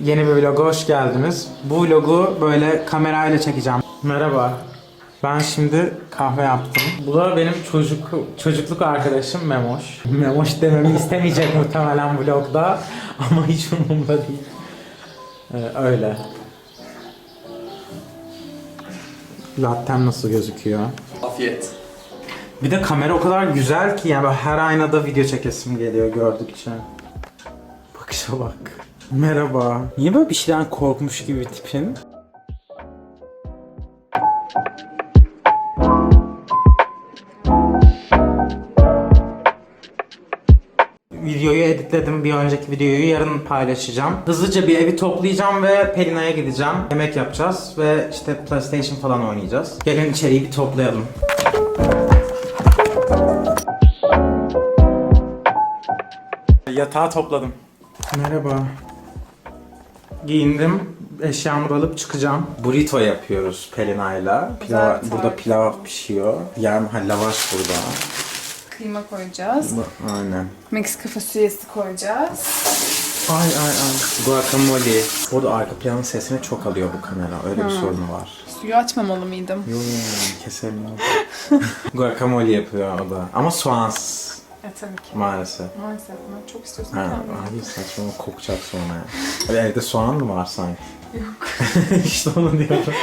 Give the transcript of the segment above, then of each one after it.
Yeni bir vloga hoş geldiniz. Bu vlogu böyle kamerayla çekeceğim. Merhaba. Ben şimdi kahve yaptım. Bu da benim çocuk çocukluk arkadaşım Memoş. Memoş dememi istemeyecek muhtemelen vlogda ama hiç umurumda değil. Ee, öyle. Lattem nasıl gözüküyor? Afiyet. Bir de kamera o kadar güzel ki yani her aynada video çekesim geliyor gördükçe. Bakışa bak. Merhaba. Niye böyle bir şeyden korkmuş gibi tipin? Videoyu editledim. Bir önceki videoyu yarın paylaşacağım. Hızlıca bir evi toplayacağım ve Pelina'ya gideceğim. Yemek yapacağız ve işte PlayStation falan oynayacağız. Gelin içeriği bir toplayalım. Yatağı topladım. Merhaba. Giyindim. Eşyamı da alıp çıkacağım. Burrito yapıyoruz Pelina'yla. Pilav, Güzel burada tarif. pilav pişiyor. Yani ha, lavaş burada. Kıyma koyacağız. Bu- Aynen. Meksika fasulyesi koyacağız. Ay ay ay. Guacamole. Burada arka planın sesini çok alıyor bu kamera. Öyle bir sorunu var. Suyu açmamalı mıydım? Yo yo keselim ya. Guacamole yapıyor o da. Ama soğansız E tabii ki. maalesef. Maalesef ben çok istiyorsan Ha, kendim. hayır saçma kokacak sonra ya. Abi evde soğan mı var sanki? Yok. işte onu diyorum.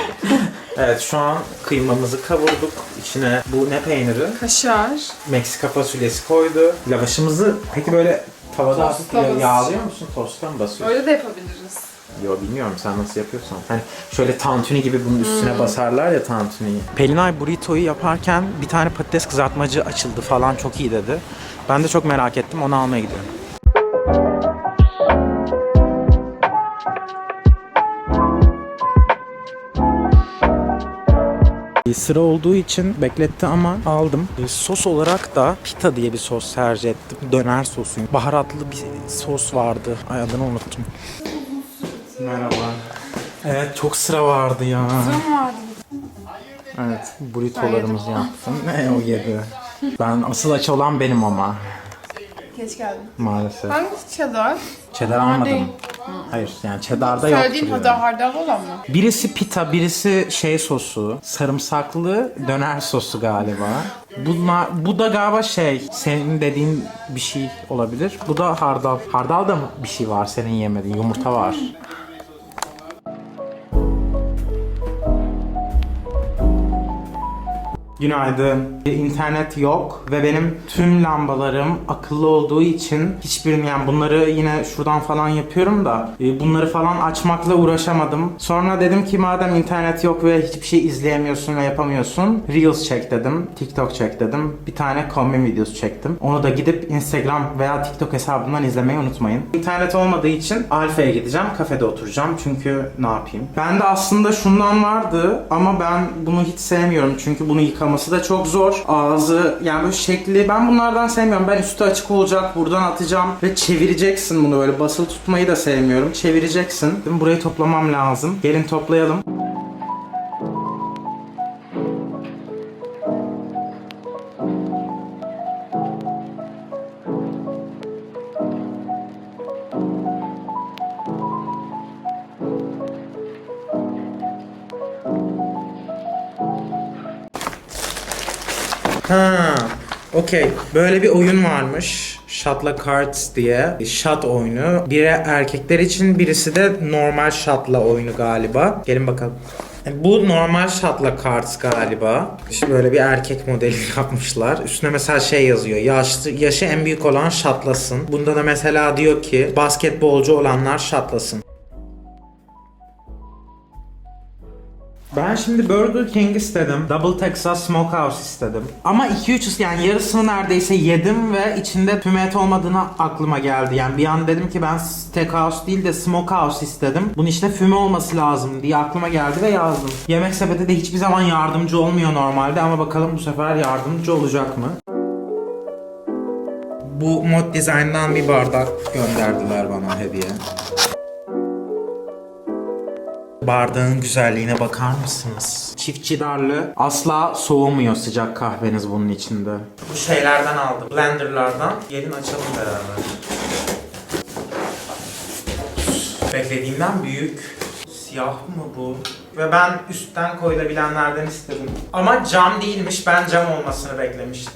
evet şu an kıymamızı kavurduk. İçine bu ne peyniri? Kaşar. Meksika fasulyesi koydu. Lavaşımızı peki böyle tavada hafif Tosta yağlıyor musun? Tosta mı basıyorsun? Öyle de yapabiliriz. Yo bilmiyorum sen nasıl yapıyorsan. Hani şöyle tantuni gibi bunun üstüne basarlar ya tantuniyi. Pelinay burrito'yu yaparken bir tane patates kızartmacı açıldı falan çok iyi dedi. Ben de çok merak ettim onu almaya gidiyorum. Sıra olduğu için bekletti ama aldım. E, Sos olarak da pita diye bir sos tercih ettim. Döner sosu. Baharatlı bir sos vardı. Ay adını unuttum. Merhaba. Evet çok sıra vardı ya. Uzun vardı. Evet burritolarımızı yaptım. Ne o yedi. Ben asıl aç olan benim ama Geç geldin. maalesef. Hangisi cheddar? Cheddar almadım. değil. Hayır yani cheddar'da yoktu. Söylediğin yani. hardal hardal olan mı? Birisi pita, birisi şey sosu, sarımsaklı döner sosu galiba. Bunlar, bu da galiba şey, senin dediğin bir şey olabilir. Bu da hardal. Hardal da mı bir şey var senin yemediğin? Yumurta var. Günaydın. İnternet yok ve benim tüm lambalarım akıllı olduğu için hiçbirini yani bunları yine şuradan falan yapıyorum da e, bunları falan açmakla uğraşamadım. Sonra dedim ki madem internet yok ve hiçbir şey izleyemiyorsun ve yapamıyorsun Reels çek dedim, TikTok çek dedim. Bir tane kombin videosu çektim. Onu da gidip Instagram veya TikTok hesabından izlemeyi unutmayın. İnternet olmadığı için Alfa'ya gideceğim, kafede oturacağım çünkü ne yapayım. Ben de aslında şundan vardı ama ben bunu hiç sevmiyorum çünkü bunu yıkaması da çok zor. Ağzı yani böyle şekli ben bunlardan sevmiyorum. Ben üstü açık olacak buradan atacağım ve çevireceksin bunu böyle basılı tutmayı da sevmiyorum. Çevireceksin. Burayı toplamam lazım. Gelin toplayalım. Ha, okey. Böyle bir oyun varmış. Shotla Cards diye. Shot oyunu. Biri erkekler için, birisi de normal shotla oyunu galiba. Gelin bakalım. E, Bu normal shotla cards galiba. İşte böyle bir erkek modeli yapmışlar. Üstüne mesela şey yazıyor. Yaşlı, yaşı en büyük olan shotlasın. Bunda da mesela diyor ki basketbolcu olanlar shotlasın. Ben şimdi Burger King istedim. Double Texas Smokehouse istedim. Ama 2-3 yani yarısını neredeyse yedim ve içinde füme et olmadığını aklıma geldi. Yani bir an dedim ki ben steakhouse değil de smokehouse istedim. Bunun içinde füme olması lazım diye aklıma geldi ve yazdım. Yemek sepeti de hiçbir zaman yardımcı olmuyor normalde ama bakalım bu sefer yardımcı olacak mı? Bu mod design'dan bir bardak gönderdiler bana hediye. Bardağın güzelliğine bakar mısınız? Çift cidarlı. Asla soğumuyor sıcak kahveniz bunun içinde. Bu şeylerden aldım. Blenderlardan. Gelin açalım beraber. Beklediğimden büyük. Siyah mı bu? Ve ben üstten koyulabilenlerden istedim. Ama cam değilmiş. Ben cam olmasını beklemiştim.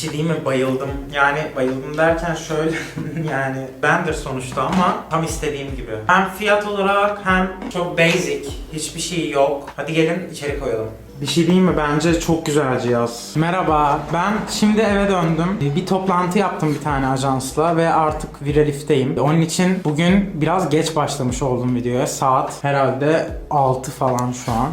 Şey değil mi? Bayıldım. Yani bayıldım derken şöyle yani bendir sonuçta ama tam istediğim gibi. Hem fiyat olarak hem çok basic. Hiçbir şey yok. Hadi gelin içeri koyalım. Bir şey diyeyim mi? Bence çok güzel cihaz. Merhaba. Ben şimdi eve döndüm. Bir toplantı yaptım bir tane ajansla ve artık Viralif'teyim. Onun için bugün biraz geç başlamış oldum videoya. Saat herhalde 6 falan şu an.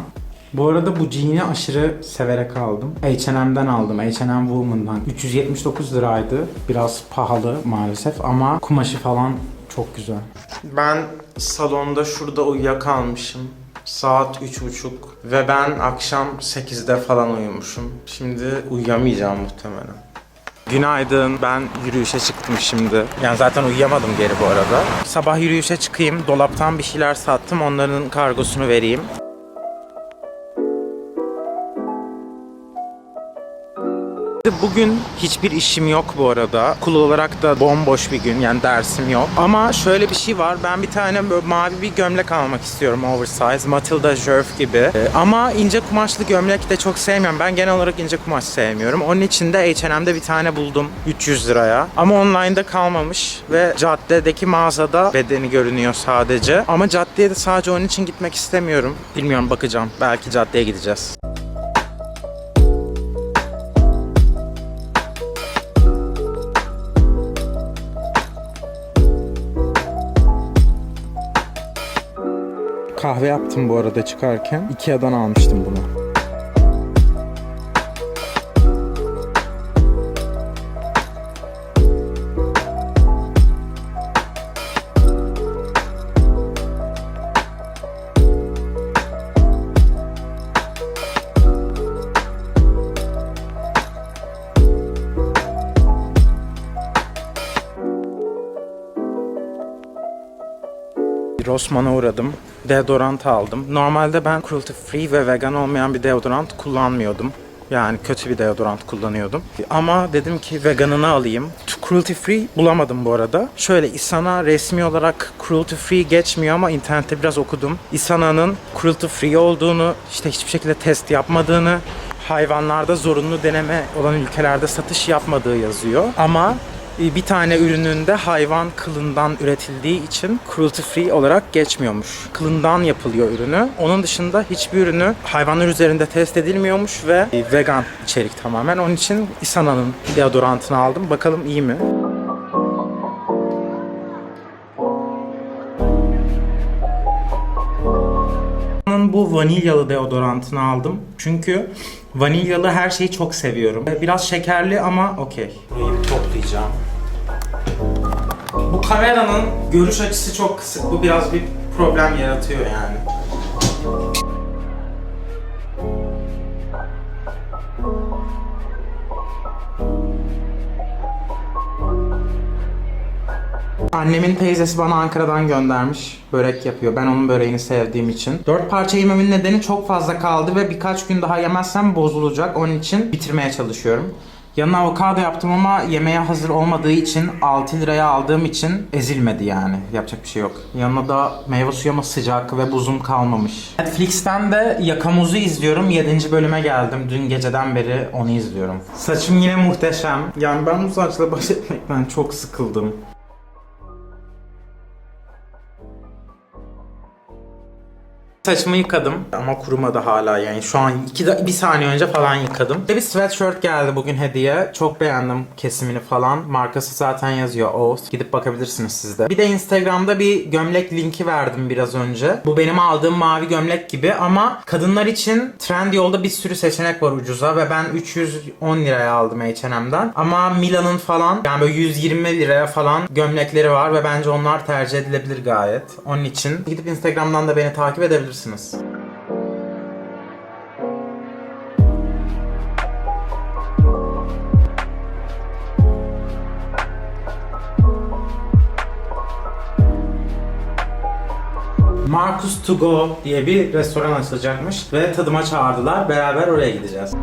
Bu arada bu jean'i aşırı severek aldım. H&M'den aldım. H&M Woman'dan. 379 liraydı. Biraz pahalı maalesef ama kumaşı falan çok güzel. Ben salonda şurada uyuyakalmışım. Saat 3.30 ve ben akşam 8'de falan uyumuşum. Şimdi uyuyamayacağım muhtemelen. Günaydın. Ben yürüyüşe çıktım şimdi. Yani zaten uyuyamadım geri bu arada. Sabah yürüyüşe çıkayım. Dolaptan bir şeyler sattım. Onların kargosunu vereyim. Bugün hiçbir işim yok bu arada. Okul olarak da bomboş bir gün yani dersim yok. Ama şöyle bir şey var. Ben bir tane böyle mavi bir gömlek almak istiyorum oversize. Matilda Jerf gibi. Ee, ama ince kumaşlı gömlek de çok sevmiyorum. Ben genel olarak ince kumaş sevmiyorum. Onun için de H&M'de bir tane buldum 300 liraya. Ama online'da kalmamış ve caddedeki mağazada bedeni görünüyor sadece. Ama caddeye de sadece onun için gitmek istemiyorum. Bilmiyorum bakacağım. Belki caddeye gideceğiz. Kahve yaptım bu arada çıkarken. Ikea'dan almıştım bunu. Rossmann'a uğradım. Deodorant aldım. Normalde ben cruelty free ve vegan olmayan bir deodorant kullanmıyordum. Yani kötü bir deodorant kullanıyordum. Ama dedim ki veganını alayım. Cruelty free bulamadım bu arada. Şöyle Isana resmi olarak cruelty free geçmiyor ama internette biraz okudum. Isana'nın cruelty free olduğunu, işte hiçbir şekilde test yapmadığını, hayvanlarda zorunlu deneme olan ülkelerde satış yapmadığı yazıyor. Ama bir tane ürününde hayvan kılından üretildiği için cruelty free olarak geçmiyormuş. Kılından yapılıyor ürünü. Onun dışında hiçbir ürünü hayvanlar üzerinde test edilmiyormuş ve e, vegan içerik tamamen. Onun için Isana'nın deodorantını aldım. Bakalım iyi mi? Bu vanilyalı deodorantını aldım. Çünkü vanilyalı her şeyi çok seviyorum. Biraz şekerli ama okey. Burayı toplayacağım. Bu kameranın görüş açısı çok kısık. Bu biraz bir problem yaratıyor yani. Annemin teyzesi bana Ankara'dan göndermiş. Börek yapıyor. Ben onun böreğini sevdiğim için. Dört parça yememin nedeni çok fazla kaldı ve birkaç gün daha yemezsem bozulacak. Onun için bitirmeye çalışıyorum. Yanına avokado yaptım ama yemeğe hazır olmadığı için 6 liraya aldığım için ezilmedi yani. Yapacak bir şey yok. Yanına da meyve suyu ama sıcak ve buzum kalmamış. Netflix'ten de Yakamuz'u izliyorum. 7. bölüme geldim. Dün geceden beri onu izliyorum. Saçım yine muhteşem. Yani ben bu saçla baş etmekten çok sıkıldım. Saçımı yıkadım ama kurumadı hala yani şu an iki da, bir saniye önce falan yıkadım. Bir sweatshirt geldi bugün hediye. Çok beğendim kesimini falan. Markası zaten yazıyor Oğuz. Gidip bakabilirsiniz siz de. Bir de Instagram'da bir gömlek linki verdim biraz önce. Bu benim aldığım mavi gömlek gibi ama kadınlar için Trendyol'da bir sürü seçenek var ucuza ve ben 310 liraya aldım H&M'den. Ama Mila'nın falan yani böyle 120 liraya falan gömlekleri var ve bence onlar tercih edilebilir gayet. Onun için gidip Instagram'dan da beni takip edebilirsiniz. Marcus To Go diye bir restoran açılacakmış ve tadıma çağırdılar. Beraber oraya gideceğiz.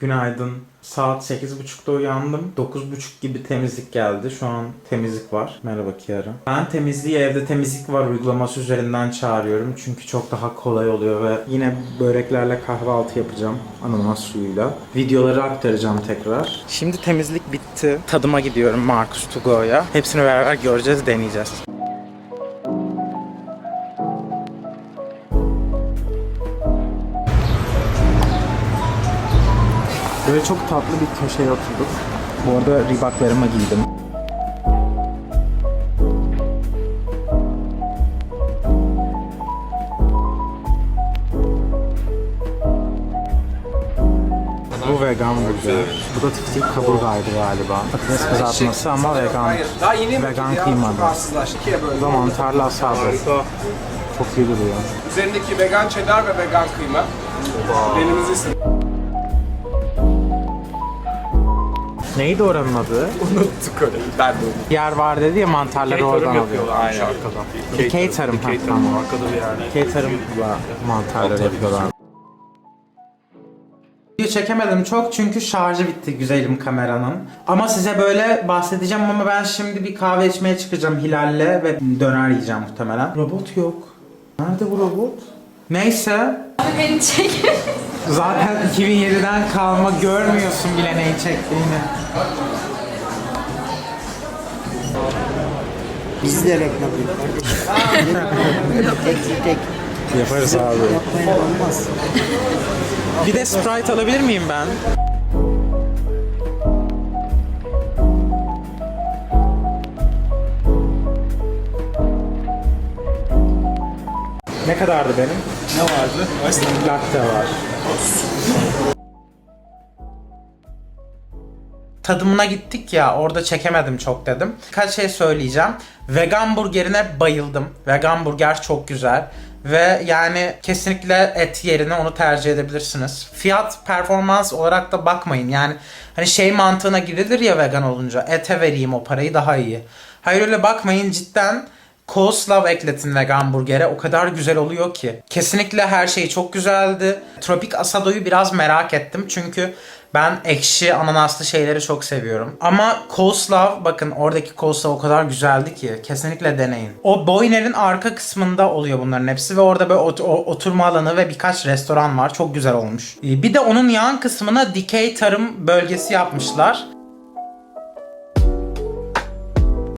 Günaydın. Saat 8.30'da uyandım. 9.30 gibi temizlik geldi. Şu an temizlik var. Merhaba Kiara. Ben temizliği evde temizlik var uygulaması üzerinden çağırıyorum. Çünkü çok daha kolay oluyor ve yine böreklerle kahvaltı yapacağım. Ananas suyuyla. Videoları aktaracağım tekrar. Şimdi temizlik bitti. Tadıma gidiyorum Marcus to Go'ya. Hepsini beraber göreceğiz, deneyeceğiz. Böyle çok tatlı bir köşeye oturduk. Bu arada ribaklarımı giydim. Bu vegan burger. Bu da tiftik kaburgaydı galiba. Patates kızartması ama vegan. Hayır. Daha yeni Vegan böldüm. Bu da mantarlı asabi. Çok iyi duruyor. Üzerindeki vegan cheddar ve vegan kıyma. Deninizi istedim. Neydi oranın adı? Unuttuk öyle. Ben de unuttum. Yer var dedi ya mantarları oradan alıyor. Aynen. arkadan. Dikey tarım. ha, tamam. Arkada bir yerde. Tarımla mantarları yapıyorlar. Video çekemedim çok çünkü şarjı bitti güzelim kameranın. Ama size böyle bahsedeceğim ama ben şimdi bir kahve içmeye çıkacağım Hilal'le ve döner yiyeceğim muhtemelen. Robot yok. Nerede bu robot? Neyse. Beni çek. Zaten 2007'den kalma görmüyorsun bile neyi çektiğini. Biz de reklam yapıyoruz. tek tek Yaparız abi. yapmaya olmaz. Bir de Sprite alabilir miyim ben? Ne kadardı benim? Ne vardı? Latte var. Tadımına gittik ya orada çekemedim çok dedim. Kaç şey söyleyeceğim. Vegan burgerine bayıldım. Vegan burger çok güzel. Ve yani kesinlikle et yerine onu tercih edebilirsiniz. Fiyat performans olarak da bakmayın. Yani hani şey mantığına gidilir ya vegan olunca. Ete vereyim o parayı daha iyi. Hayır öyle bakmayın cidden Coleslaw ekletin vegan burgere o kadar güzel oluyor ki. Kesinlikle her şey çok güzeldi. Tropik asadoyu biraz merak ettim çünkü ben ekşi ananaslı şeyleri çok seviyorum. Ama coleslaw bakın oradaki coleslaw o kadar güzeldi ki kesinlikle deneyin. O Boyner'in arka kısmında oluyor bunların hepsi ve orada böyle ot- oturma alanı ve birkaç restoran var. Çok güzel olmuş. Ee, Bir de onun yan kısmına dikey tarım bölgesi yapmışlar.